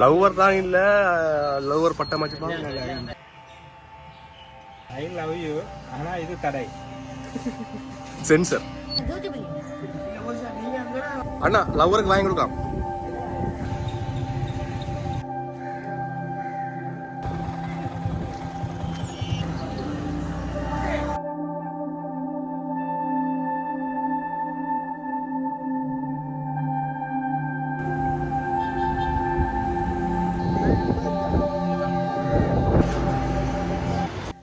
Lover தான் இல்ல lover பட்டம் வச்சுப்பாங்க ஐ லவ் யூ ஆனா இது தடை. சென்சர் அண்ணா லவ்வருக்கு வாங்கி கொடுக்கலாம்.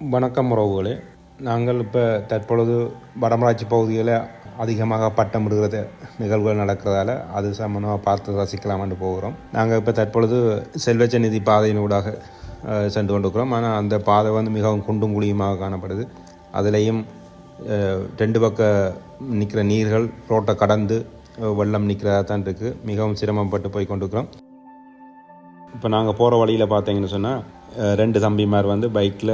வணக்கம் உறவுகளே. நாங்கள் இப்போ தற்பொழுது வடமராட்சி பகுதியில் அதிகமாக பட்டமிடுகிற நிகழ்வுகள் நடக்கிறதால அது சம்மந்தமாக பார்த்து ரசிக்கலாம்னு போகிறோம். நாங்கள் இப்போ தற்பொழுது செல்வச்ச நிதி பாதையினூடாக அஹ், சென்று கொண்டிருக்கிறோம். ஆனால் அந்த பாதை வந்து மிகவும் குண்டும் குழியுமாக காணப்படுது. அதுலேயும் ரெண்டு பக்க நிற்கிற நீர்கள் ரோட்டை கடந்து வெள்ளம் நிற்கிறதா தான் இருக்குது மிகவும் சிரமப்பட்டு போய் கொண்டிருக்கிறோம். இப்போ நாங்கள் போகிற வழியில் பார்த்தீங்கன்னு சொன்னால் ரெண்டு தம்பிமார் வந்து பைக்கில்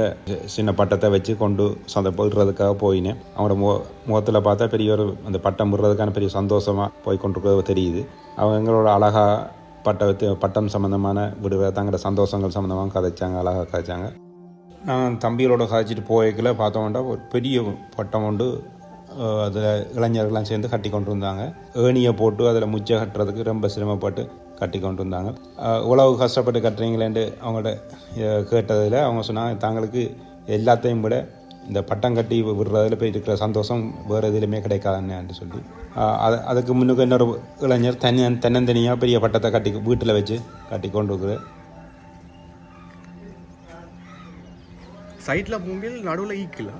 சின்ன பட்டத்தை வச்சு கொண்டு சந்தை போடுறதுக்காக போயினேன். அவனோட முக முகத்தில் பார்த்தா பெரிய ஒரு அந்த பட்டம் விடுறதுக்கான பெரிய சந்தோஷமாக போய் கொண்டிருக்கிறது தெரியுது. அவங்க எங்களோட அழகாக பட்ட பட்டம் சம்மந்தமான விடுற தங்களோட சந்தோஷங்கள் சம்மந்தமாக கதைச்சாங்க அழகாக கதைச்சாங்க. நான் தம்பிகளோட கதைச்சிட்டு போய்க்கல பார்த்தோம்னா ஒரு பெரிய பட்டம் கொண்டு அதில் இளைஞர்கள்லாம் சேர்ந்து கட்டி கொண்டு இருந்தாங்க ஏணியை போட்டு அதில் முச்சை கட்டுறதுக்கு ரொம்ப சிரமப்பட்டு கட்டி கொண்டு அஹ் இவ்வளவு கஷ்டப்பட்டு கட்டுறீங்களேன்ட்டு அவங்கள்ட்ட கேட்டதில் அவங்க சொன்னாங்க தங்களுக்கு எல்லாத்தையும் விட இந்த பட்டம் கட்டி விடுறதுல போய் இருக்கிற சந்தோஷம் வேறு எதுலையுமே கிடைக்காதுன்னு சொல்லி. அது அதுக்கு முன்னுக்கு இன்னொரு இளைஞர் தனி தன்னந்தனியாக பெரிய பட்டத்தை கட்டி வீட்டில் வச்சு கட்டி கொண்டு இருக்குது சைட்ல மூங்கில் நடுவுல ஈக்கல.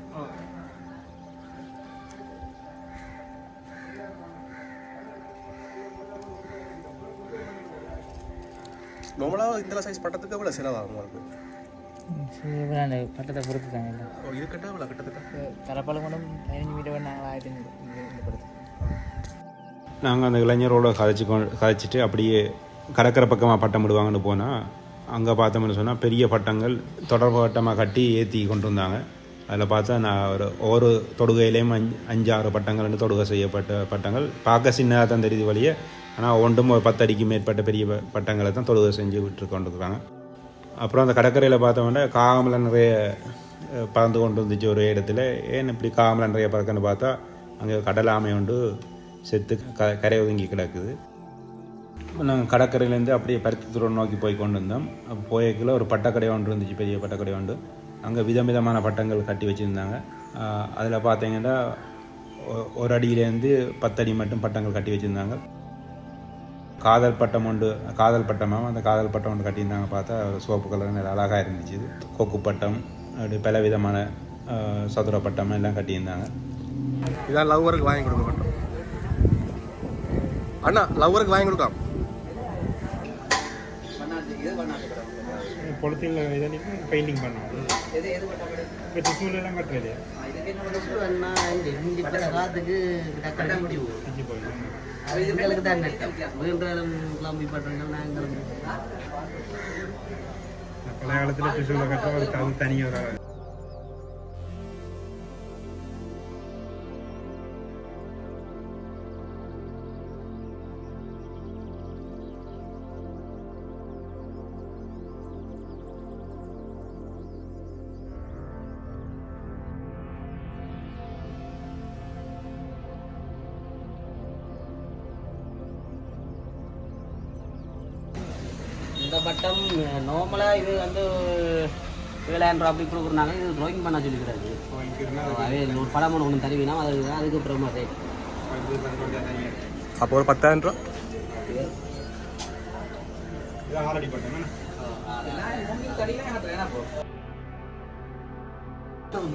நார்மலா இந்த சைஸ் பட்டத்துக்கு எவ்வளவு செலவாகும் உங்களுக்கு? சிவரான பட்டத்தை பொறுத்து தாங்க இல்லை ஓ, இது கட்ட எவ்வளவு கிட்டத்தட்ட தரப்பாலம் கூட பதினஞ்சு மீட்டர் நாங்கள் ஆயிரத்தி ஐநூறு அந்த இளைஞரோட கதைச்சி கதைச்சிட்டு அப்படியே கடற்கரை பக்கமாக பட்டம் விடுவாங்கன்னு போனால் அங்கே பார்த்தோம்னு சொன்னால் பெரிய பட்டங்கள் தொடர்பு பட்டமாக கட்டி ஏற்றி கொண்டு வந்தாங்க. அதில் பார்த்தா நான் ஒரு ஒவ்வொரு தொடுகையிலையும் அஞ்சு அஞ்சு ஆறு ரெண்டு தொடுகை செய்யப்பட்ட பட்டங்கள். பார்க்க சின்னதாக தான் தெரியுது வழியே. ஆனால் ஒன்றும் ஒரு பத்தடிக்கு மேற்பட்ட பெரிய பட்டங்களை தான் தொடுகை செஞ்சு விட்டு கொண்டுருக்குறாங்க அப்புறம் அந்த கடற்கரையில் பார்த்தோம்னா காமலை நிறைய பறந்து கொண்டு வந்துச்சு ஒரு இடத்துல. ஏன் இப்படி காமலை நிறைய பறக்குன்னு பார்த்தா அங்கே கடல் ஆமை உண்டு செத்து க கரை ஒதுங்கி கிடக்குது. நாங்கள் கடற்கரையிலேருந்து அப்படியே பருத்தி நோக்கி போய் கொண்டு வந்தோம். போயக்குள்ளே ஒரு பட்டக்கடை ஒன்று இருந்துச்சு பெரிய பட்டக்கடை ஒன்று. அங்கே விதவிதமான பட்டங்கள் கட்டி வச்சுருந்தாங்க. அதில் பார்த்தீங்கன்னா ஒ- ஒரு அடியிலேருந்து பத்தடி மட்டும் பட்டங்கள் கட்டி வச்சுருந்தாங்க. காதல் பட்டம் ஒன்று காதல் பட்டமாக அந்த காதல் பட்டம் ஒன்று கட்டியிருந்தாங்க பார்த்தா சோப்பு கலர் நல்ல அழகாக இருந்துச்சு கொக்கு பட்டம் அப்படி பல விதமான சதுர பட்டம் எல்லாம் கட்டியிருந்தாங்க. இதான் லவ்வருக்கு வாங்கி கொடுக்க மாட்டோம் அண்ணா லவ்வருக்கு வாங்கி கொடுக்கலாம். கட்டுறது காத்துக்கு டக்கு முடி செஞ்சு போய் எங்களுக்கு தான் நட்டம் வேண்டாலும் கிளம்பி பண்றோம் நாங்கள் பழைய காலத்தில் திசூலை கட்டுற ஒரு அது தனியாக இந்த பட்டம் நார்மலாக இது வந்து ஏழாயிரம் அப்படி கொடுக்குறாங்க இது ட்ராயிங் பண்ண சொல்லிக்கிறாரு. அதே ஒரு படம் ஒன்று ஒன்று தருவீங்கன்னா அது அதுக்கு அப்புறமா ரேட் அப்போ ஒரு பத்தாயிரம் ரூபா?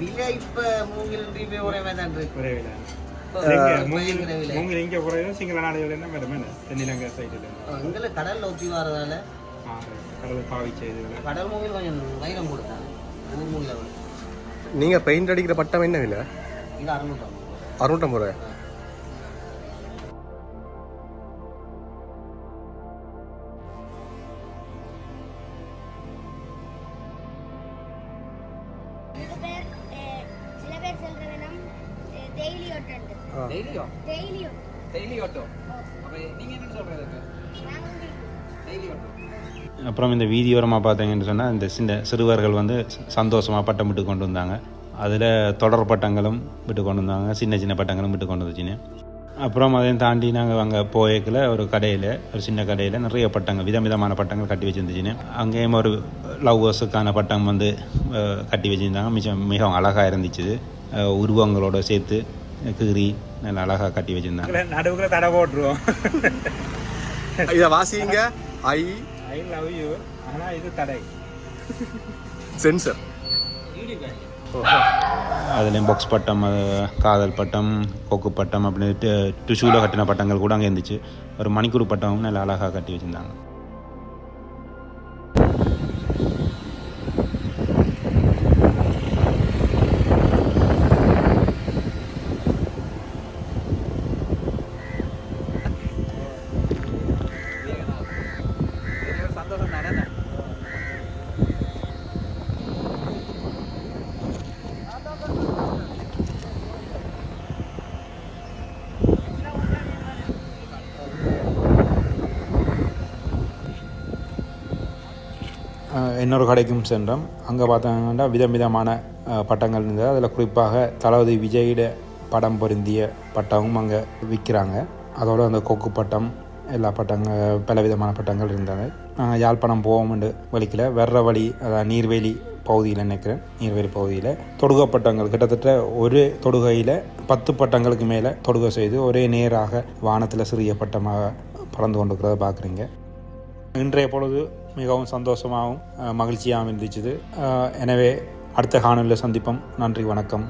விலை இப்போ மூங்கில் ரீபே தான் இருக்கு. ஒரே விலை. இப்போ எங்க பயங்கர மூங்கில் இங்கே சிங்கள நாடுகள் என்ன மேடம் என்ன? தென்னிலங்கை சைடில். எங்களை கடல்ல ஒத்தி வரதால. கடலை மூங்கில் கொஞ்சம் வைரம் கொடுத்தாங்க ஊர் மூங்கில் விட. நீங்க பெயிண்ட் அடிக்கிற பட்டம் என்ன விலை? இது அறுநூற்றம்பது. அறுநூற்றம்பது ரூபாய்? டெய்லியோ டெய்லியும் டெய்லி ஓட்டம் அப்போ நீங்கள் என்ன சொல்கிறது நாங்கள் அப்புறம் இந்த வீதியோரமாக பார்த்தீங்கன்னு சொன்னால் இந்த சின்ன சிறுவர்கள் வந்து சந்தோஷமாக பட்டம் விட்டு கொண்டு வந்தாங்க. அதில் தொடர் பட்டங்களும் விட்டு கொண்டு வந்தாங்க. சின்ன சின்ன பட்டங்களும் விட்டு கொண்டு வந்துச்சுன்னு. அப்புறம் அதையும் தாண்டி நாங்கள் அங்கே போயக்கில் ஒரு கடையில் ஒரு சின்ன கடையில் நிறைய பட்டங்கள் விதவிதமான பட்டங்கள் கட்டி வச்சுருந்துச்சுன்னு. அங்கேயும் ஒரு லவ்வர்ஸுக்கான பட்டம் வந்து கட்டி வச்சுருந்தாங்க. மிச்சம் மிகவும் அழகாக இருந்துச்சு. உருவங்களோட சேர்த்து கீறி நல்லா அழகாக கட்டி வச்சுருந்தாங்க. நடுவுக்குள்ள தடை போட்டுருவோம். இதை வாசிங்க. ஐ ஐ லவ் யூ ஆனால் இது தடை. சென்சர் அதுலேயும் பாக்ஸ் பட்டம் காதல் பட்டம் கொக்கு பட்டம் அப்படின்னு டிஷ்யூவில் கட்டின பட்டங்கள் கூட அங்கே இருந்துச்சு. ஒரு மணிக்கூர் பட்டமும் நல்லா அழகாக கட்டி வச்சுருந்தாங்க. இன்னொரு கடைக்கும் சென்றோம். அங்கே பார்த்தாங்கன்னா விதம் விதமான பட்டங்கள் இருந்தது. அதில் குறிப்பாக தளபதி விஜயிட படம் பொருந்திய பட்டமும் அங்கே விற்கிறாங்க அதோடு அந்த கொக்கு பட்டம் எல்லா பட்டங்கள் பல விதமான பட்டங்கள் இருந்தது. நாங்கள் யாழ்ப்பாணம் போவோம்னு வலிக்கல. வர்ற வழி அதாவது நீர்வேலி பகுதியில் நினைக்கிறேன். நீர்வேலி பகுதியில். தொடுகை பட்டங்கள் கிட்டத்தட்ட ஒரே தொடுகையில் பத்து பட்டங்களுக்கு மேலே தொடுகை செய்து ஒரே நேராக வானத்தில் சிறிய பட்டமாக பறந்து கொண்டிருக்கிறத பார்க்குறீங்க. இன்றைய பொழுது மிகவும் சந்தோஷமாகவும் மகிழ்ச்சியாகவும் இருந்துச்சு எனவே அடுத்த காணொலியில் சந்திப்போம். நன்றி வணக்கம்.